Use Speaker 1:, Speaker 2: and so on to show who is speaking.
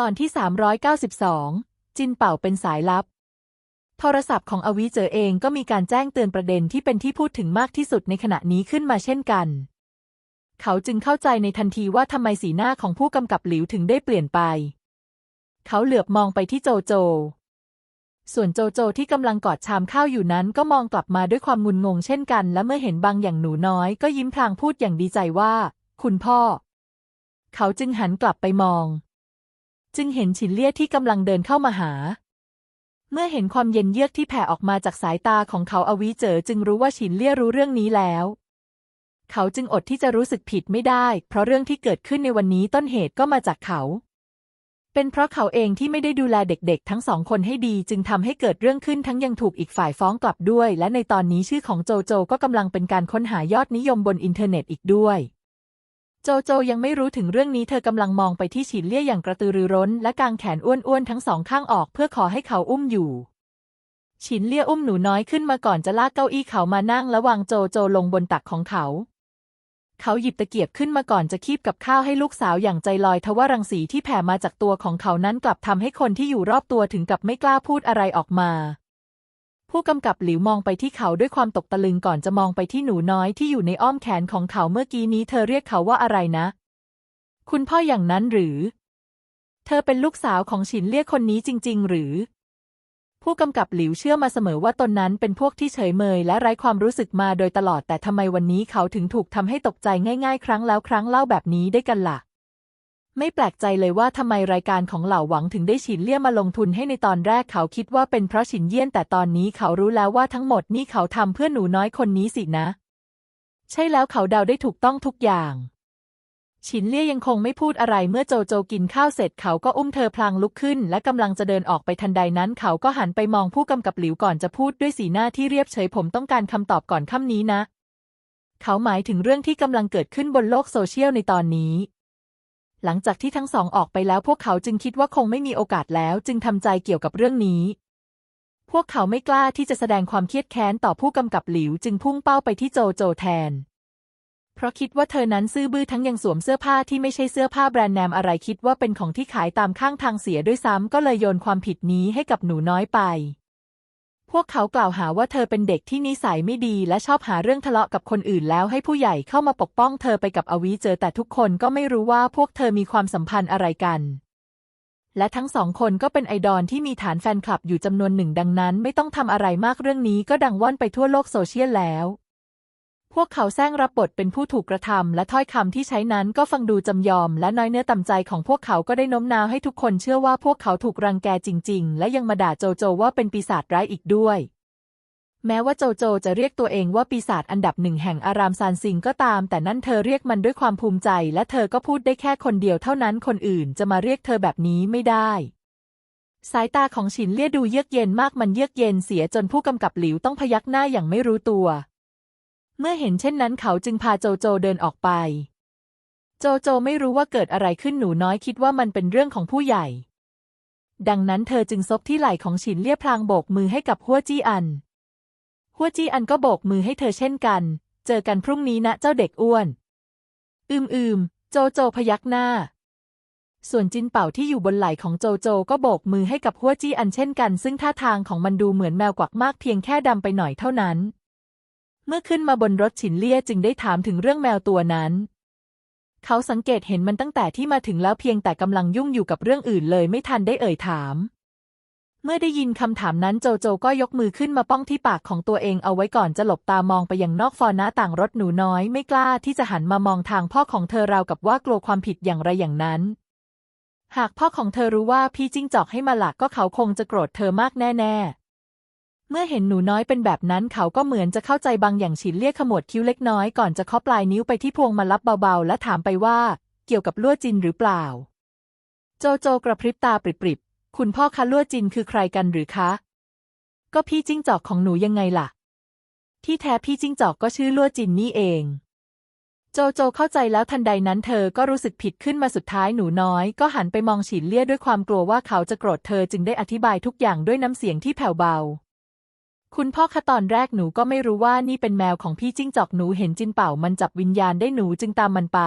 Speaker 1: ตอนที่ 392 จินเป่าเป็นสายลับ โทรศัพท์ของอวิเจอเองก็มีการแจ้งเตือนประเด็นที่เป็นที่พูดถึงมากที่สุดในขณะนี้ขึ้นมาเช่นกัน เขาจึงเข้าใจในทันทีว่าทำไมสีหน้าของผู้กำกับหลิวถึงได้เปลี่ยนไป เขาเหลือบมองไปที่โจโจ ส่วนโจโจที่กำลังกอดชามข้าวอยู่นั้นก็มองกลับมาด้วยความงุนงงเช่นกัน และเมื่อเห็นบางอย่างหนูน้อยก็ยิ้มพลางพูดอย่างดีใจว่า คุณพ่อ เขาจึงหันกลับไปมอง จึงเห็นฉินเลี่ยที่กำลังเดินเข้ามาหา เมื่อเห็นความเย็นเยือกที่แผ่ออกมาจากสายตาของเขาอวิเจอจึงรู้ว่าฉินเลี่ยรู้เรื่องนี้แล้ว เขาจึงอดที่จะรู้สึกผิดไม่ได้ เพราะเรื่องที่เกิดขึ้นในวันนี้ต้นเหตุก็มาจากเขา เป็นเพราะเขาเองที่ไม่ได้ดูแลเด็กๆ ทั้งสองคนให้ดีจึงทำให้เกิดเรื่องขึ้นทั้งยังถูกอีกฝ่ายฟ้องกลับด้วย และในตอนนี้ชื่อของโจโจก็กำลังเป็นการค้นหายอดนิยมบนอินเทอร์เน็ตอีกด้วย โจโจยังไม่รู้ถึงเรื่องนี้เธอกำลังมองไปที่ฉินเลี่ยอย่างกระตือรือร้น และกางแขนอ้วนๆทั้งสองข้างออกเพื่อขอให้เขาอุ้มอยู่ฉินเลี่ยอุ้มหนูน้อยขึ้นมาก่อนจะลากเก้าอี้เขามานั่งและวางโจโจลงบนตักของเขา เขาหยิบตะเกียบขึ้นมาก่อนจะคีบกับข้าวให้ลูกสาวอย่างใจลอยทว่ารังสีที่แผ่มาจากตัวของเขานั้นกลับทำให้คนที่อยู่รอบตัวถึงกับไม่กล้าพูดอะไรออกมา ผู้กำกับหลิวมองไปที่เขาด้วยความตกตะลึงก่อนจะมองไปที่หนูน้อยที่อยู่ในอ้อมแขนของเขาเมื่อกี้นี้เธอเรียกเขาว่าอะไรนะ คุณพ่ออย่างนั้นหรือ เธอเป็นลูกสาวของฉินเลี่ยคนนี้จริง ๆ หรือ ผู้กำกับหลิวเชื่อมาเสมอว่าตนนั้นเป็นพวกที่เฉยเมยและไร้ความรู้สึกมาโดยตลอดแต่ทำไมวันนี้เขาถึงถูกทำให้ตกใจง่าย ๆ ครั้งแล้วครั้งเล่าแบบนี้ได้กันล่ะ ไม่แปลกใจเลยว่าทำไมรายการของเหล่าหวังถึงได้ฉินเลี่ยมาลงทุนให้ในตอนแรกเขาคิดว่าเป็นเพราะฉินเยี่ยน แต่ตอนนี้เขารู้แล้วว่าทั้งหมดนี่เขาทำเพื่อหนูน้อยคนนี้สินะ ใช่แล้วเขาเดาได้ถูกต้องทุกอย่างฉินเลี่ยยังคงไม่พูดอะไรเมื่อโจโจกินข้าวเสร็จเขาก็อุ้มเธอพลางลุกขึ้น และกำลังจะเดินออกไปทันใดนั้น เขาก็หันไปมองผู้กำกับหลิวก่อนจะพูดด้วยสีหน้าที่เรียบเฉยผมต้องการคำตอบก่อนค่ำนี้นะ เขาหมายถึงเรื่องที่กำลังเกิดขึ้นบนโลกโซเชียลในตอนนี้ หลังจากที่ทั้งสองออกไปแล้วพวกเขาจึงคิดว่าคงไม่มีโอกาสแล้วจึงทำใจเกี่ยวกับเรื่องนี้ พวกเขาไม่กล้าที่จะแสดงความเครียดแค้นต่อผู้กำกับหลิวจึงพุ่งเป้าไปที่โจโจแทน เพราะคิดว่าเธอนั้นซื่อบื้อทั้งยังสวมเสื้อผ้าที่ไม่ใช่เสื้อผ้าแบรนด์เนมอะไรคิดว่าเป็นของที่ขายตามข้างทางเสียด้วยซ้ำก็เลยโยนความผิดนี้ให้กับหนูน้อยไป พวกเขากล่าวหาว่าเธอเป็นเด็กที่นิสัยไม่ดีและชอบหาเรื่องทะเลาะกับคนอื่นแล้วให้ผู้ใหญ่เข้ามาปกป้องเธอไปกับอวีเจอแต่ทุกคนก็ไม่รู้ว่าพวกเธอมีความสัมพันธ์อะไรกัน และทั้งสองคนก็เป็นไอดอลที่มีฐานแฟนคลับอยู่จำนวนหนึ่งดังนั้น ไม่ต้องทำอะไรมากเรื่องนี้ก็ดังว่อนไปทั่วโลกโซเชียลแล้ว พวกเขาแซงรับบทเป็นผู้ถูกกระทำและถ้อยคำที่ใช้นั้นก็ฟังดูจำยอม และน้อยเนื้อต่ำใจของพวกเขาก็ได้โน้มน้าวให้ทุกคนเชื่อว่าพวกเขาถูกรังแกจริง ๆ และยังมาด่าโจโจว่าเป็นปีศาจร้ายอีกด้วย แม้ว่าโจโจจะเรียกตัวเองว่าปีศาจอันดับหนึ่งแห่งอารามซานซิงก็ตาม แต่นั่นเธอเรียกมันด้วยความภูมิใจ และเธอก็พูดได้แค่คนเดียวเท่านั้นคนอื่นจะมาเรียกเธอแบบนี้ไม่ได้สายตาของฉินเลี่ยดูเยือกเย็นมากมันเยือกเย็นเสียจนผู้กำกับหลิวต้องพยักหน้าอย่างไม่รู้ตัว เมื่อเห็นเช่นนั้นเขาจึงพาโจโจเดินออกไป โจโจไม่รู้ว่าเกิดอะไรขึ้นหนูน้อยคิดว่ามันเป็นเรื่องของผู้ใหญ่ ดังนั้นเธอจึงซบที่ไหล่ของฉินเลียพลางโบกมือให้กับหัวจี้อัน หัวจี้อันก็โบกมือให้เธอเช่นกัน เจอกันพรุ่งนี้นะเจ้าเด็กอ้วน อืมอืมโจโจพยักหน้า ส่วนจินเป่าที่อยู่บนไหล่ของโจโจก็โบกมือให้กับหัวจี้อันเช่นกัน ซึ่งท่าทางของมันดูเหมือนแมวกวักมากเพียงแค่ดำไปหน่อยเท่านั้น เมื่อขึ้นมาบนรถฉินเลี่ยจึงได้ถามถึงเรื่องแมวตัวนั้น เขาสังเกตเห็นมันตั้งแต่ที่มาถึงแล้วเพียงแต่กำลังยุ่งอยู่กับเรื่องอื่นเลยไม่ทันได้เอ่ยถาม เมื่อได้ยินคำถามนั้นโจโจก็ยกมือขึ้นมาป้องที่ปากของตัวเองเอาไว้ก่อนจะหลบตามองไปยังนอกฟอร์นะต่างรถหนูน้อยไม่กล้าที่จะหันมามองทางพ่อของเธอราวกับว่ากลัวความผิดอย่างไรอย่างนั้นหากพ่อของเธอรู้ว่าพี่จิ้งจอกให้มาหลักก็เขาคงจะโกรธเธอมากแน่ๆ เมื่อเห็นหนูน้อยเป็นแบบนั้นเขาก็เหมือนจะเข้าใจบางอย่างฉินเรียกขมวดคิ้วเล็กน้อยก่อนจะเคาะปลายนิ้วไปที่พวงมาลับเบาๆ และถามไปว่า เกี่ยวกับลั่วจินหรือเปล่า โจโจกระพริบตาปริบๆ คุณพ่อคะลั่วจินคือใครกันหรือคะ ก็พี่จิ้งจอกของหนูยังไงล่ะ ที่แท้พี่จิ้งจอกก็ชื่อลั่วจินนี่เอง โจโจเข้าใจแล้วทันใดนั้นเธอก็รู้สึกผิดขึ้นมาสุดท้ายหนูน้อย ก็หันไปมองฉินเลี่ยด้วยความกลัวว่าเขาจะโกรธเธอจึงได้อธิบายทุกอย่างด้วยน้ำเสียงที่แผ่วเบา คุณพ่อคะตอนแรกหนูก็ไม่รู้ว่านี่เป็นแมวของพี่จิ้งจอกหนูเห็นจินเป่ามันจับวิญญาณได้หนูจึงตามมันไป